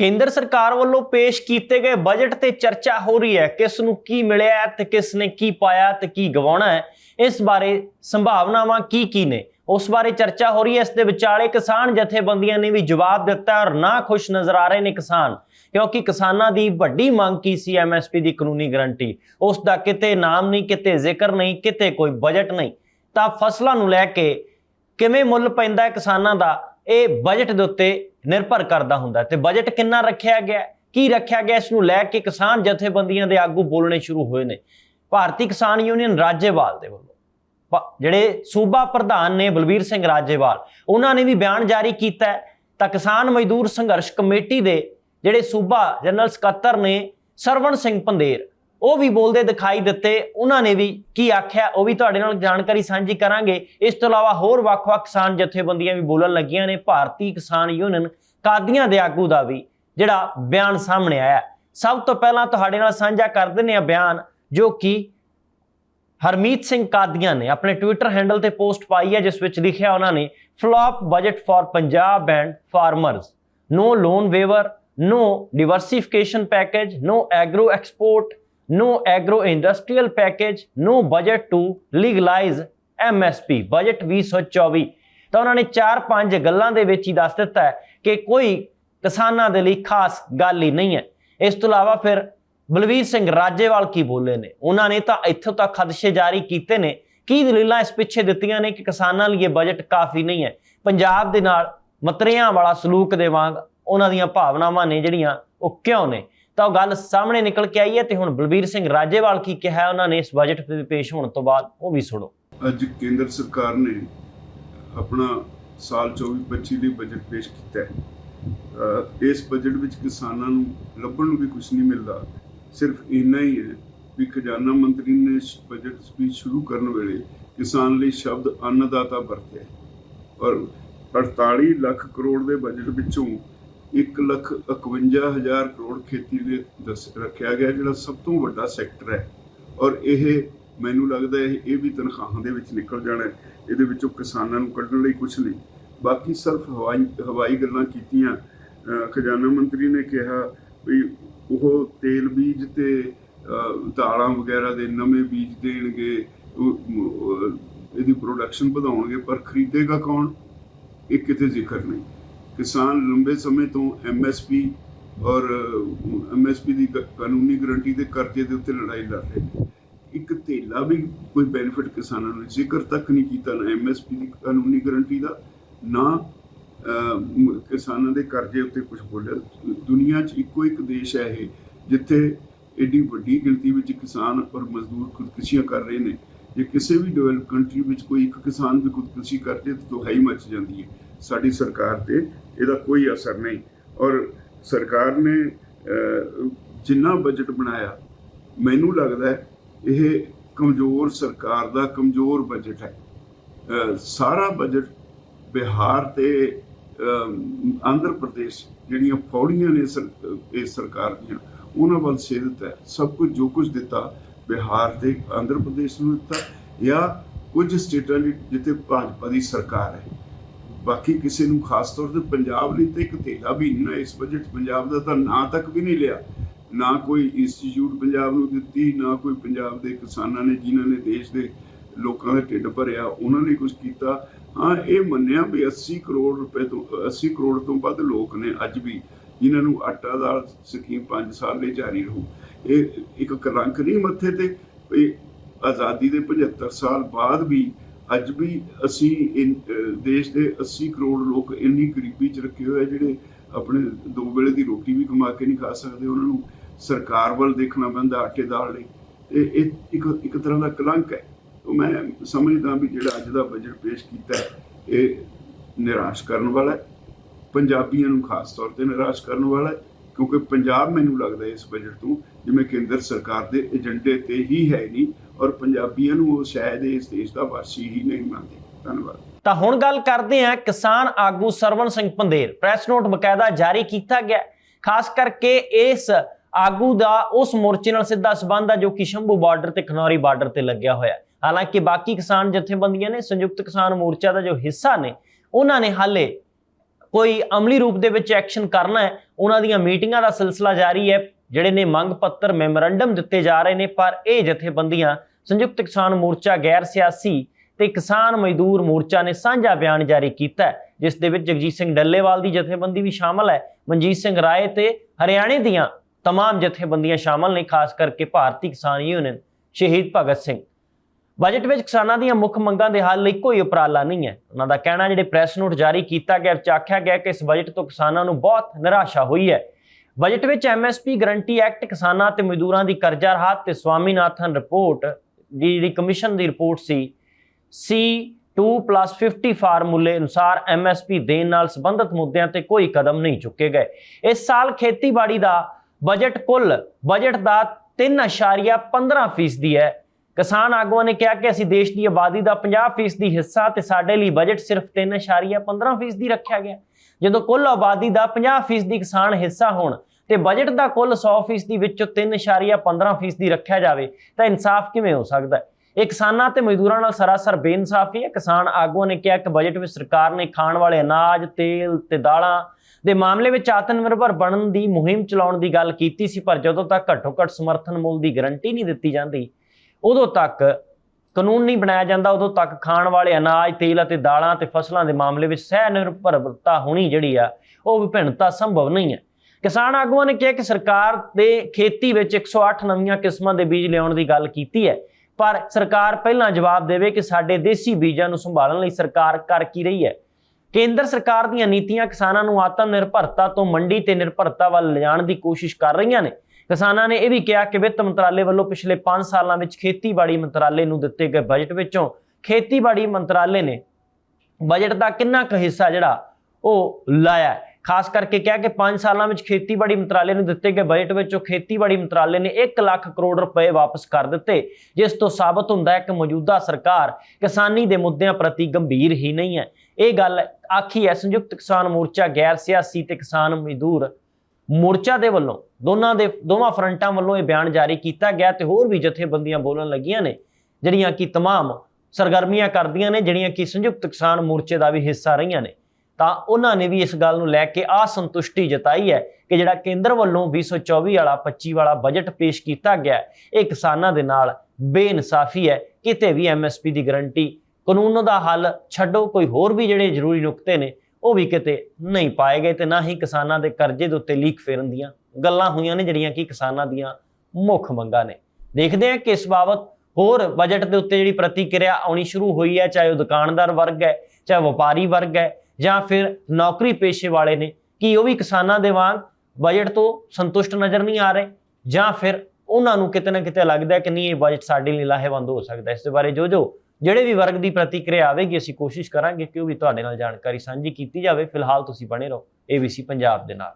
ਕੇਂਦਰ ਸਰਕਾਰ ਵੱਲੋਂ ਪੇਸ਼ ਕੀਤੇ ਗਏ ਬਜਟ ਤੇ ਚਰਚਾ ਹੋ ਰਹੀ ਹੈ। ਕਿਸ ਨੂੰ ਕੀ ਮਿਲਿਆ ਹੈ ਤੇ ਕਿਸ ਨੇ ਕੀ ਪਾਇਆ ਤੇ ਕੀ ਗਵਾਉਣਾ ਹੈ, ਇਸ ਬਾਰੇ ਸੰਭਾਵਨਾਵਾਂ ਕੀ ਕੀ ਨੇ? ਉਸ ਬਾਰੇ ਚਰਚਾ ਹੋ ਰਹੀ ਹੈ। ਇਸ ਦੇ ਵਿਚਾਲੇ ਕਿਸਾਨ ਜਥੇਬੰਦੀਆਂ ਨੇ ਵੀ ਜਵਾਬ ਦਿੱਤਾ ਔਰ ਨਾ ਖੁਸ਼ ਨਜ਼ਰ ਆ ਰਹੇ ਨੇ ਕਿਸਾਨ, ਕਿਉਂਕਿ ਕਿਸਾਨਾਂ ਦੀ ਵੱਡੀ ਮੰਗ ਕੀ ਸੀ? ਐਮਐਸਪੀ ਦੀ ਕਾਨੂੰਨੀ ਗਰੰਟੀ। ਉਸ ਦਾ ਕਿਤੇ ਨਾਮ ਨਹੀਂ, ਕਿਤੇ ਜ਼ਿਕਰ ਨਹੀਂ, ਕਿਤੇ ਕੋਈ ਬਜਟ ਨਹੀਂ। ਤਾਂ ਫਸਲਾਂ ਨੂੰ ਲੈ ਕੇ ਕਿਵੇਂ ਮੁੱਲ ਪੈਂਦਾ ਹੈ ਕਿਸਾਨਾਂ ਦਾ? ਇਹ ਬਜਟ ਦੇ ਉੱਤੇ ਨਿਰਭਰ ਕਰਦਾ ਹੁੰਦਾ ਹੈ। ਤੇ ਬਜਟ ਕਿੰਨਾ ਰੱਖਿਆ ਗਿਆ ਕੀ ਰੱਖਿਆ ਗਿਆ ਇਸ ਨੂੰ ਲੈ ਕੇ ਕਿਸਾਨ ਜਥੇਬੰਦੀਆਂ ਦੇ ਆਗੂ ਬੋਲਣੇ ਸ਼ੁਰੂ ਹੋਏ ਨੇ। ਭਾਰਤੀ ਕਿਸਾਨ ਯੂਨੀਅਨ ਰਾਜੇਵਾਲ ਦੇ ਵੱਲੋਂ। ਪ- ਜਿਹੜੇ ਸੂਬਾ ਪ੍ਰਧਾਨ ਨੇ ਬਲਬੀਰ ਸਿੰਘ ਰਾਜੇਵਾਲ, ਉਹਨਾਂ ਨੇ ਵੀ ਬਿਆਨ ਜਾਰੀ ਕੀਤਾ ਤਾਂ ਕਿਸਾਨ ਮਜ਼ਦੂਰ ਸੰਘਰਸ਼ ਕਮੇਟੀ ਦੇ ਜਿਹੜੇ ਸੂਬਾ ਜਨਰਲ ਸਕੱਤਰ ਨੇ ਸਰਵਣ ਸਿੰਘ ਪੰਦੇਰ ਉਹ ਵੀ ਬੋਲਦੇ ਦਿਖਾਈ ਦਿੱਤੇ, ਉਹਨਾਂ ਨੇ ਵੀ ਕੀ ਆਖਿਆ, ਉਹ ਵੀ ਤੁਹਾਡੇ ਨਾਲ ਜਾਣਕਾਰੀ ਸਾਂਝੀ ਕਰਾਂਗੇ। ਇਸ ਤੋਂ ਇਲਾਵਾ ਹੋਰ ਵੱਖ-ਵੱਖ ਕਿਸਾਨ ਜਥੇਬੰਦੀਆਂ ਵੀ ਬੋਲਣ ਲੱਗੀਆਂ ਨੇ, ਭਾਰਤੀ ਕਿਸਾਨ ਯੂਨੀਅਨ ਕਾਦੀਆਂ ਦੇ ਆਗੂ ਦਾ ਵੀ ਜਿਹੜਾ ਬਿਆਨ ਸਾਹਮਣੇ ਆਇਆ। ਸਭ ਤੋਂ ਪਹਿਲਾਂ ਤੁਹਾਡੇ ਨਾਲ ਸਾਂਝਾ ਕਰ ਦਿੰਦੇ ਆ ਬਿਆਨ, ਜੋ ਕਿ ਹਰਮੀਤ ਸਿੰਘ ਕਾਦੀਆਂ ਨੇ ਆਪਣੇ ਟਵਿੱਟਰ ਹੈਂਡਲ ਤੇ ਪੋਸਟ ਪਾਈ ਹੈ, ਜਿਸ ਵਿੱਚ ਲਿਖਿਆ ਉਹਨਾਂ ਨੇ flop budget for Punjab and farmers no loan waiver no diversification package no agro export no agro industrial package no budget to legalize msp budget 2024 ਤਾਂ ਉਹਨਾਂ ਨੇ 4-5 ਗੱਲਾਂ ਦੇ ਵਿੱਚ ਹੀ ਦੱਸ ਦਿੱਤਾ ਹੈ ਕਿ ਕੋਈ ਕਿਸਾਨਾਂ ਦੇ ਲਈ ਖਾਸ ਗੱਲ ਹੀ ਨਹੀਂ ਹੈ। ਇਸ ਤੋਂ ਇਲਾਵਾ ਫਿਰ ਬਲਵੀਰ ਸਿੰਘ ਰਾਜੇਵਾਲ ਕੀ ਬੋਲੇ ਨੇ? ਉਹਨਾਂ ਨੇ ਤਾਂ ਇੱਥੋਂ ਤੱਕ ਖਦਸ਼ੇ ਜਾਰੀ ਕੀਤੇ ਨੇ। ਕੀ ਦਲੀਲਾਂ ਇਸ ਪਿੱਛੇ ਦਿੱਤੀਆਂ ਨੇ ਕਿ ਕਿਸਾਨਾਂ ਲਈ ਇਹ ਬਜਟ ਕਾਫੀ ਨਹੀਂ ਹੈ? ਪੰਜਾਬ ਦੇ ਨਾਲ ਮਤਰਿਆਂ ਵਾਲਾ ਸਲੂਕ ਦੇ ਵਾਂਗ ਉਹਨਾਂ ਦੀਆਂ ਭਾਵਨਾਵਾਂ ਨੇ ਜਿਹੜੀਆਂ, ਉਹ ਕਿਉਂ ਨੇ? ਤਾਂ ਉਹ ਗੱਲ ਸਾਹਮਣੇ ਨਿਕਲ ਕੇ ਆਈ ਹੈ ਤੇ ਹੁਣ ਬਲਬੀਰ ਸਿੰਘ ਰਾਜੇਵਾਲ ਕੀ ਕਿਹਾ ਉਹਨਾਂ ਨੇ ਇਸ ਬਜਟ ਦੇ ਪੇਸ਼ ਹੋਣ ਤੋਂ ਬਾਅਦ, ਉਹ ਵੀ ਸੁਣੋ। ਅੱਜ ਕੇਂਦਰ ਸਰਕਾਰ ਨੇ ਆਪਣਾ ਸਾਲ 24-25 ਲਈ ਬਜਟ ਪੇਸ਼ ਕੀਤਾ ਹੈ। ਇਸ ਬਜਟ ਵਿੱਚ ਕਿਸਾਨਾਂ ਨੂੰ ਲੱਭਣ ਨੂੰ ਵੀ ਕੁਝ ਨਹੀਂ ਮਿਲਦਾ। ਸਿਰਫ ਇੰਨਾ ਹੀ ਹੈ ਵੀ ਖਜ਼ਾਨਾ ਮੰਤਰੀ ਨੇ ਬਜਟ ਸਪੀਚ ਸ਼ੁਰੂ ਕਰਨ ਵੇਲੇ ਕਿਸਾਨ ਲਈ ਸ਼ਬਦ ਅੰਨਦਾਤਾ ਵਰਤਿਆ ਹੈ। ਔਰ 48 ਲੱਖ ਕਰੋੜ ਦੇ ਬਜਟ ਵਿੱਚੋਂ 1 ਲੱਖ 51 ਹਜ਼ਾਰ ਕਰੋੜ ਖੇਤੀ ਦੇ ਦੱਸ ਰੱਖਿਆ ਗਿਆ, ਜਿਹੜਾ ਸਭ ਤੋਂ ਵੱਡਾ ਸੈਕਟਰ ਹੈ। ਔਰ ਇਹ ਮੈਨੂੰ ਲੱਗਦਾ ਹੈ ਇਹ ਵੀ ਤਨਖਾਹਾਂ ਦੇ ਵਿੱਚ ਨਿਕਲ ਜਾਣਾ ਇਹਦੇ ਵਿੱਚੋਂ ਕਿਸਾਨਾਂ ਨੂੰ ਕੱਢਣ ਲਈ ਕੁਝ ਨਹੀਂ। ਬਾਕੀ ਸਿਰਫ ਹਵਾਈ ਹਵਾਈ ਗੱਲਾਂ ਕੀਤੀਆਂ। ਖਜ਼ਾਨਾ ਮੰਤਰੀ ਨੇ ਕਿਹਾ ਵੀ ਉਹ ਤੇਲ ਬੀਜ ਤੇ ਦਾਲਾਂ ਵਗੈਰਾ ਦੇ ਨਵੇਂ ਬੀਜ ਦੇਣਗੇ। ਇਹਦੀ ਪ੍ਰੋਡਕਸ਼ਨ ਵਧਾਉਣਗੇ, ਪਰ ਖਰੀਦੇਗਾ ਕੌਣ? ਇਹ ਕਿਤੇ ਜ਼ਿਕਰ ਨਹੀਂ। ਕਿਸਾਨ ਲੰਬੇ ਸਮੇਂ ਤੋਂ ਐਮਐਸਪੀ ਔਰ ਐਮਐਸਪੀ ਦੀ ਕਾਨੂੰਨੀ ਗਰੰਟੀ ਦੇ ਕਰਜ਼ੇ ਦੇ ਉੱਤੇ ਲੜਾਈ ਲੜ ਰਹੇ ਨੇ। ਇੱਕ ਧੇਲਾ ਵੀ ਕੋਈ ਬੈਨੀਫਿਟ ਕਿਸਾਨਾਂ ਨੂੰ, ਜ਼ਿਕਰ ਤੱਕ ਨਹੀਂ ਕੀਤਾ ਨਾ ਐਮਐਸਪੀ ਦੀ ਕਾਨੂੰਨੀ ਗਰੰਟੀ ਦਾ, ਨਾ ਕਿਸਾਨਾਂ ਦੇ ਕਰਜ਼ੇ ਉੱਤੇ ਕੁਝ ਬੋਲਿਆ। ਦੁਨੀਆ 'ਚ ਇੱਕੋ ਇੱਕ ਦੇਸ਼ ਹੈ ਇਹ, ਜਿੱਥੇ ਏਡੀ ਵੱਡੀ ਗਿਣਤੀ ਵਿੱਚ ਕਿਸਾਨ ਔਰ ਮਜ਼ਦੂਰ ਖੁਦਕੁਸ਼ੀਆਂ ਕਰ ਰਹੇ ਨੇ। ਜੇ ਕਿਸੇ ਵੀ ਡਿਵੈਲਪ ਕੰਟਰੀ ਵਿੱਚ ਕੋਈ ਇੱਕ ਕਿਸਾਨ ਵੀ ਖੁਦਕੁਸ਼ੀ ਕਰਦੇ, ਤਾਂ ਦੁਹਾਈ ਮਚ ਜਾਂਦੀ ਹੈ। ਸਾਡੀ ਸਰਕਾਰ ਤੇ ਇਹਦਾ ਕੋਈ ਅਸਰ ਨਹੀਂ। ਔਰ ਸਰਕਾਰ ਨੇ ਜਿੰਨਾ ਬਜਟ ਬਣਾਇਆ, ਮੈਨੂੰ ਲੱਗਦਾ ਇਹ ਕਮਜ਼ੋਰ ਸਰਕਾਰ ਦਾ ਕਮਜ਼ੋਰ ਬਜਟ ਹੈ। ਸਾਰਾ ਬਜਟ ਬਿਹਾਰ ਤੇ ਆਂਧਰ ਪ੍ਰਦੇਸ਼ ਜਿਹੜੀਆਂ ਫੌੜੀਆਂ ਨੇ ਸਰ- ਇਸ ਸਰਕਾਰ ਦੀਆਂ, ਉਹਨਾਂ ਵੱਲ ਸੇਧਤ ਹੈ। ਸਭ ਕੁਝ, ਜੋ ਕੁਝ ਦਿੱਤਾ, ਬਿਹਾਰ ਦੇ, ਆਂਧਰ ਪ੍ਰਦੇਸ਼ ਨੂੰ ਦਿੱਤਾ, ਜਾਂ ਕੁਝ ਸਟੇਟਾਂ ਲਈ ਜਿੱਥੇ ਭਾਜਪਾ ਦੀ ਸਰਕਾਰ ਹੈ। ਬਾਕੀ ਕਿਸੇ ਨੂੰ ਖਾਸ ਤੌਰ ਤੇ ਪੰਜਾਬ ਲਈ ਤਾਂ ਇੱਕ ਥੇਲਾ ਵੀ ਨਹੀਂ ਨਾ, ਇਸ ਬਜਟ ਪੰਜਾਬ ਦਾ ਤਾਂ ਨਾਂ ਤੱਕ ਵੀ ਨਹੀਂ ਲਿਆ। ਨਾ ਕੋਈ ਇੰਸਟੀਚਿਊਟ ਪੰਜਾਬ ਨੂੰ ਦਿੱਤੀ, ਨਾ ਕੋਈ ਪੰਜਾਬ ਦੇ ਕਿਸਾਨਾਂ ਨੇ, ਜਿਨ੍ਹਾਂ ਨੇ ਦੇਸ਼ ਦੇ ਲੋਕਾਂ ਦੇ ਢਿੱਡ ਭਰਿਆ, ਉਹਨਾਂ ਨੇ ਕੁਝ ਕੀਤਾ। ਹਾਂ, ਇਹ ਮੰਨਿਆ ਵੀ 80 ਕਰੋੜ ਰੁਪਏ ਤੋਂ 80 ਕਰੋੜ ਤੋਂ ਵੱਧ ਲੋਕ ਨੇ ਅੱਜ ਵੀ, ਜਿਨ੍ਹਾਂ ਨੂੰ ਆਟਾ ਦਾਲ ਸਕੀਮ 5 ਸਾਲ ਲਈ ਜਾਰੀ ਰਹੂ। ਇਹ ਇੱਕ ਕਲੰਕ ਨਹੀਂ ਮੱਥੇ ਤੇ ਆਜ਼ਾਦੀ ਦੇ 75 ਸਾਲ ਬਾਅਦ ਵੀ ਅੱਜ ਵੀ ਅਸੀਂ ਦੇਸ਼ ਦੇ 80 ਕਰੋੜ ਲੋਕ ਇੰਨੀ ਗਰੀਬੀ 'ਚ ਰੱਖੇ ਹੋਏ ਆ ਜਿਹੜੇ ਆਪਣੇ ਦੋ ਵੇਲੇ ਦੀ ਰੋਟੀ ਵੀ ਕਮਾ ਕੇ ਨਹੀਂ ਖਾ ਸਕਦੇ, ਉਹਨਾਂ ਨੂੰ ਸਰਕਾਰ ਵੱਲ ਦੇਖਣਾ ਪੈਂਦਾ ਆਟੇ ਦਾਲ ਲਈ। ਤੇ ਇਹ ਇੱਕ ਇੱਕ ਤਰ੍ਹਾਂ ਦਾ ਕਲੰਕ ਹੈ। ਤਾਂ ਮੈਂ ਸਮਝਦਾ ਵੀ ਜਿਹੜਾ ਅੱਜ ਦਾ ਬਜਟ ਪੇਸ਼ ਕੀਤਾ ਇਹ ਨਿਰਾਸ਼ ਕਰਨ ਵਾਲਾ ਹੈ। ਪੰਜਾਬੀਆਂ ਨੂੰ ਖਾਸ ਤੌਰ ਤੇ ਨਿਰਾਸ਼ ਕਰਨ ਵਾਲਾ ਹੈ, ਕਿਉਂਕਿ ਪੰਜਾਬ ਮੈਨੂੰ ਲੱਗਦਾ ਇਸ ਬਜਟ ਤੋਂ ਜਿਵੇਂ ਕੇਂਦਰ ਸਰਕਾਰ ਦੇ ਏਜੰਡੇ ਤੇ ਹੀ ਹੈ ਨਹੀਂ ਔਰ ਪੰਜਾਬੀਆਂ ਨੂੰ ਉਹ ਸ਼ਾਇਦ ਇਸ ਦੇਸ਼ ਦਾ ਵਾਸੀ ਹੀ ਨਹੀਂ ਮੰਨਦੇ। ਧੰਨਵਾਦ। ਤਾਂ ਹੁਣ ਗੱਲ ਕਰਦੇ ਹਾਂ ਕਿਸਾਨ ਆਗੂ ਸਰਵਨ ਸਿੰਘ ਪੰਦੇਰ। ਪ੍ਰੈਸ ਨੋਟ ਬਕਾਇਦਾ ਜਾਰੀ ਕੀਤਾ ਗਿਆ ਖਾਸ ਕਰਕੇ ਇਸ ਆਗੂ ਦਾ, ਉਸ ਮੋਰਚੇ ਨਾਲ ਸਿੱਧਾ ਸਬੰਧ ਹੈ ਜੋ ਕਿ ਸ਼ੰਭੂ ਬਾਰਡਰ ਤੇ ਖਨੌਰੀ ਬਾਰਡਰ ਤੇ ਲੱਗਿਆ ਹੋਇਆ ਹਾਲਾਂਕਿ ਬਾਕੀ ਕਿਸਾਨ ਜਥੇਬੰਦੀਆਂ ਨੇ, ਸੰਯੁਕਤ ਕਿਸਾਨ ਮੋਰਚਾ ਦਾ ਜੋ ਹਿੱਸਾ ਨੇ, ਉਹਨਾਂ ਨੇ ਹਾਲੇ ਕੋਈ ਅਮਲੀ ਰੂਪ ਦੇ ਵਿੱਚ ਐਕਸ਼ਨ ਕਰਨਾ ਹੈ। ਉਹਨਾਂ ਦੀਆਂ ਮੀਟਿੰਗਾਂ ਦਾ ਸਿਲਸਿਲਾ ਜਾਰੀ ਹੈ। ਜਿਹੜੇ ਨੇ ਮੰਗ ਪੱਤਰ ਮੈਮੋਰੰਡਮ ਦਿੱਤੇ ਜਾ ਰਹੇ ਨੇ, ਪਰ ਇਹ ਜਥੇਬੰਦੀਆਂ ਸੰਯੁਕਤ ਕਿਸਾਨ ਮੋਰਚਾ ਗੈਰ ਸਿਆਸੀ ਤੇ ਕਿਸਾਨ ਮਜ਼ਦੂਰ ਮੋਰਚਾ ਨੇ ਸਾਂਝਾ ਬਿਆਨ ਜਾਰੀ ਕੀਤਾ ਹੈ, ਜਿਸ ਦੇ ਵਿੱਚ ਜਗਜੀਤ ਸਿੰਘ ਡੱਲੇਵਾਲ ਦੀ ਜਥੇਬੰਦੀ ਵੀ ਸ਼ਾਮਲ ਹੈ ਮਨਜੀਤ ਸਿੰਘ ਰਾਏ ਤੇ ਹਰਿਆਣੇ ਦੀਆਂ तमाम ਜਥੇਬੰਦੀਆਂ ਸ਼ਾਮਲ ਨੇ ਖਾਸ ਕਰਕੇ ਭਾਰਤੀ ਕਿਸਾਨ ਯੂਨੀਅਨ ਸ਼ਹੀਦ ਭਗਤ ਸਿੰਘ ਬਜਟ ਵਿੱਚ ਕਿਸਾਨਾਂ ਦੀਆਂ ਮੁੱਖ ਮੰਗਾਂ ਦੇ ਹੱਲ ਲਈ ਕੋਈ ਉਪਰਾਲਾ ਨਹੀਂ ਹੈ ਉਹਨਾਂ ਦਾ ਕਹਿਣਾ ਜਿਹੜੇ ਪ੍ਰੈਸ ਨੋਟ ਜਾਰੀ ਕੀਤਾ ਗਿਆ ਵਿੱਚ ਆਖਿਆ ਗਿਆ ਕਿ ਇਸ ਬਜਟ ਤੋਂ ਕਿਸਾਨਾਂ ਨੂੰ ਬਹੁਤ ਨਿਰਾਸ਼ਾ ਹੋਈ ਹੈ ਬਜਟ ਵਿੱਚ ਐਮਐਸਪੀ ਗਰੰਟੀ ਐਕਟ ਕਿਸਾਨਾਂ ਤੇ ਮਜ਼ਦੂਰਾਂ ਦੀ ਕਰਜ਼ਾ ਰਾਹਤ ਤੇ ਸਵਾਮੀਨਾਥਨ ਰਿਪੋਰਟ ਦੀ ਜਿਹੜੀ ਕਮਿਸ਼ਨ ਦੀ ਰਿਪੋਰਟ ਸੀ ਸੀ 2+50 ਫਾਰਮੂਲੇ ਅਨੁਸਾਰ ਐਮਐਸਪੀ ਦੇਣ ਨਾਲ ਸੰਬੰਧਿਤ ਮੁੱਦਿਆਂ ਤੇ ਕੋਈ ਕਦਮ ਨਹੀਂ ਚੁੱਕੇ ਗਏ। ਇਸ ਸਾਲ ਖੇਤੀਬਾੜੀ ਦਾ ਬਜਟ ਕੁੱਲ ਬਜਟ ਦਾ 3.15% ਹੈ। ਕਿਸਾਨ ਆਗੂਆਂ ਨੇ ਕਿਹਾ ਕਿ ਅਸੀਂ ਦੇਸ਼ ਦੀ ਆਬਾਦੀ ਦਾ 50% ਹਿੱਸਾ ਤੇ ਸਾਡੇ ਲਈ ਬਜਟ ਸਿਰਫ 3.15% ਰੱਖਿਆ ਗਿਆ। ਜਦੋਂ ਕੁੱਲ ਆਬਾਦੀ ਦਾ 50% ਕਿਸਾਨ ਹਿੱਸਾ ਹੋਣ ਤੇ ਬਜਟ ਦਾ ਕੁੱਲ 100% ਵਿੱਚੋਂ 3.15% ਰੱਖਿਆ ਜਾਵੇ, ਤਾਂ ਇਨਸਾਫ ਕਿਵੇਂ ਹੋ ਸਕਦਾ ਹੈ? ਇਹ ਕਿਸਾਨਾਂ ਤੇ ਮਜ਼ਦੂਰਾਂ ਨਾਲ ਸਰਾਸਰ ਬੇਇਨਸਾਫੀ ਹੈ। ਕਿਸਾਨ ਆਗੂਆਂ ਨੇ ਕਿਹਾ ਕਿ ਬਜਟ ਵਿੱਚ ਸਰਕਾਰ ਨੇ ਖਾਣ ਵਾਲੇ ਅਨਾਜ, ਤੇਲ ਤੇ ਦਾਲਾਂ ਦੇ ਮਾਮਲੇ ਵਿੱਚ ਆਤਮ ਨਿਰਭਰ ਬਣਨ ਦੀ ਮੁਹਿੰਮ ਚਲਾਉਣ ਦੀ ਗੱਲ ਕੀਤੀ ਸੀ, ਪਰ ਜਦੋਂ ਤੱਕ ਘੱਟੋ ਘੱਟ ਸਮਰਥਨ ਮੁੱਲ ਦੀ ਗਾਰੰਟੀ ਨਹੀਂ ਦਿੱਤੀ ਜਾਂਦੀ, ਉਦੋਂ ਤੱਕ ਕਾਨੂੰਨ ਨਹੀਂ ਬਣਾਇਆ ਜਾਂਦਾ, ਉਦੋਂ ਤੱਕ ਖਾਣ ਵਾਲੇ ਅਨਾਜ, ਤੇਲ ਅਤੇ ਦਾਲਾਂ ਤੇ ਫਸਲਾਂ ਦੇ ਮਾਮਲੇ ਵਿੱਚ ਸਹਿ ਨਿਰਭਰਤਾ ਹੋਣੀ ਜਿਹੜੀ ਆ, ਉਹ ਵਿਭਿੰਨਤਾ ਸੰਭਵ ਨਹੀਂ ਹੈ। ਕਿਸਾਨ ਆਗੂਆਂ ਨੇ ਕਿਹਾ ਕਿ ਸਰਕਾਰ ਦੇ ਖੇਤੀ ਵਿੱਚ 108 ਨਵੀਆਂ ਕਿਸਮਾਂ ਦੇ ਬੀਜ ਲਿਆਉਣ ਦੀ ਗੱਲ ਕੀਤੀ ਹੈ। ਪਰ ਸਰਕਾਰ ਪਹਿਲਾਂ ਜਵਾਬ ਦੇਵੇ ਕਿ ਸਾਡੇ ਦੇਸੀ ਬੀਜਾਂ ਨੂੰ ਸੰਭਾਲਣ ਲਈ ਸਰਕਾਰ ਕਰ ਕੀ ਰਹੀ ਹੈ। ਕੇਂਦਰ ਸਰਕਾਰ ਦੀਆਂ ਨੀਤੀਆਂ ਕਿਸਾਨਾਂ ਨੂੰ ਆਤਮ ਨਿਰਭਰਤਾ ਤੋਂ ਮੰਡੀ ਤੇ ਨਿਰਭਰਤਾ ਵੱਲ ਲਿਜਾਣ ਦੀ ਕੋਸ਼ਿਸ਼ ਕਰ ਰਹੀਆਂ ਨੇ। ਕਿਸਾਨਾਂ ਨੇ ਇਹ ਵੀ ਕਿਹਾ ਕਿ ਵਿੱਤ ਮੰਤਰਾਲੇ ਵੱਲੋਂ ਪਿਛਲੇ 5 ਸਾਲਾਂ ਵਿੱਚ ਖੇਤੀਬਾੜੀ ਮੰਤਰਾਲੇ ਨੂੰ ਦਿੱਤੇ ਗਏ ਬਜਟ ਵਿੱਚੋਂ ਖੇਤੀਬਾੜੀ ਮੰਤਰਾਲੇ ਨੇ ਬਜਟ ਦਾ ਕਿੰਨਾ ਕੁ ਹਿੱਸਾ ਜਿਹੜਾ ਉਹ ਲਾਇਆ ਖਾਸ ਕਰਕੇ ਕਿਹਾ ਕਿ 5 ਸਾਲਾਂ ਵਿੱਚ ਖੇਤੀਬਾੜੀ ਮੰਤਰਾਲੇ ਨੂੰ ਦਿੱਤੇ ਗਏ ਬਜਟ ਵਿੱਚੋਂ ਖੇਤੀਬਾੜੀ ਮੰਤਰਾਲੇ ਨੇ 1 ਲੱਖ ਕਰੋੜ ਰੁਪਏ ਵਾਪਸ ਕਰ ਦਿੱਤੇ ਜਿਸ ਤੋਂ ਸਾਬਤ ਹੁੰਦਾ ਹੈ ਕਿ ਮੌਜੂਦਾ ਸਰਕਾਰ ਕਿਸਾਨੀ ਦੇ ਮੁੱਦਿਆਂ ਪ੍ਰਤੀ ਗੰਭੀਰ ਹੀ ਨਹੀਂ ਹੈ ਇਹ ਗੱਲ ਆਖੀ ਹੈ ਸੰਯੁਕਤ ਕਿਸਾਨ ਮੋਰਚਾ ਗੈਰ ਸਿਆਸੀ ਤੇ ਕਿਸਾਨ ਮਜ਼ਦੂਰ ਮੋਰਚਾ ਦੇ ਵੱਲੋਂ ਦੋਨਾਂ ਦੇ ਦੋਵਾਂ ਫਰੰਟਾਂ ਵੱਲੋਂ ਇਹ ਬਿਆਨ ਜਾਰੀ ਕੀਤਾ ਗਿਆ ਤੇ ਹੋਰ ਵੀ ਜਥੇਬੰਦੀਆਂ ਬੋਲਣ ਲੱਗੀਆਂ ਨੇ ਜਿਹੜੀਆਂ ਕਿ तमाम ਸਰਗਰਮੀਆਂ ਕਰਦੀਆਂ ਨੇ ਜਿਹੜੀਆਂ ਕਿ ਸੰਯੁਕਤ ਕਿਸਾਨ ਮੋਰਚੇ ਦਾ ਵੀ ਹਿੱਸਾ ਰਹੀਆਂ ਨੇ ਤਾਂ ਉਹਨਾਂ ਨੇ ਵੀ ਇਸ ਗੱਲ ਨੂੰ ਲੈ ਕੇ ਆ ਸੰਤੁਸ਼ਟੀ ਜਤਾਈ ਹੈ ਕਿ ਜਿਹੜਾ ਕੇਂਦਰ ਵੱਲੋਂ 2024 ਵਾਲਾ 25 ਵਾਲਾ ਬਜਟ ਪੇਸ਼ ਕੀਤਾ ਗਿਆ ਇਹ ਕਿਸਾਨਾਂ ਦੇ ਨਾਲ ਬੇਇਨਸਾਫੀ ਹੈ। ਕਿਤੇ ਵੀ ਐਮਐਸਪੀ ਦੀ ਗਾਰੰਟੀ ਕਾਨੂੰਨ ਦਾ ਹੱਲ ਛੱਡੋ, ਕੋਈ ਹੋਰ ਵੀ ਜਿਹੜੇ ਜ਼ਰੂਰੀ ਨੁਕਤੇ ਨੇ, ਉਹ ਵੀ ਕਿਤੇ ਨਹੀਂ ਪਾਏ ਗਏ ਤੇ ਨਾ ਹੀ ਕਿਸਾਨਾਂ ਦੇ ਕਰਜ਼ੇ ਦੇ ਉੱਤੇ ਲੀਕ ਫੇਰਨ ਦੀਆਂ ਗੱਲਾਂ ਹੋਈਆਂ ਨੇ, ਜਿਹੜੀਆਂ ਕਿ ਕਿਸਾਨਾਂ ਦੀਆਂ ਮੁੱਖ ਮੰਗਾਂ ਨੇ। ਦੇਖਦੇ ਹਾਂ ਕਿ ਇਸ ਬਾਬਤ ਹੋਰ ਬਜਟ ਦੇ ਉੱਤੇ ਜਿਹੜੀ ਪ੍ਰਤੀਕਿਰਿਆ ਆਉਣੀ ਸ਼ੁਰੂ ਹੋਈ ਹੈ, ਚਾਹੇ ਉਹ ਦੁਕਾਨਦਾਰ ਵਰਗ ਹੈ, ਚਾਹੇ ਵਪਾਰੀ ਵਰਗ ਹੈ ਜਾਂ ਫਿਰ ਨੌਕਰੀ ਪੇਸ਼ੇ ਵਾਲੇ ਨੇ, ਕਿ ਉਹ ਵੀ ਕਿਸਾਨਾਂ ਦੇ ਵਾਂਗ ਬਜਟ ਤੋਂ ਸੰਤੁਸ਼ਟ ਨਜ਼ਰ ਨਹੀਂ ਆ ਰਹੇ? ਜਾਂ ਫਿਰ ਉਹਨਾਂ ਨੂੰ ਕਿਤੇ ਨਾ ਕਿਤੇ ਲੱਗਦਾ ਹੈ ਕਿ ਨਹੀਂ, ਇਹ ਬਜਟ ਸਾਡੇ ਲਈ ਲਾਹੇਵੰਦ ਹੋ ਸਕਦਾ ਇਸ ਦੇ ਬਾਰੇ ਜੋ ਜੋ ਜਿਹੜੇ ਵੀ ਵਰਗ ਦੀ ਪ੍ਰਤੀਕਿਰਿਆ ਆਵੇਗੀ, ਅਸੀਂ ਕੋਸ਼ਿਸ਼ ਕਰਾਂਗੇ ਕਿ ਉਹ ਵੀ ਤੁਹਾਡੇ ਨਾਲ ਜਾਣਕਾਰੀ ਸਾਂਝੀ ਕੀਤੀ ਜਾਵੇ। ਫਿਲਹਾਲ ਤੁਸੀਂ ਬਣੇ ਰਹੋ ABC ਪੰਜਾਬ ਦੇ ਨਾਲ।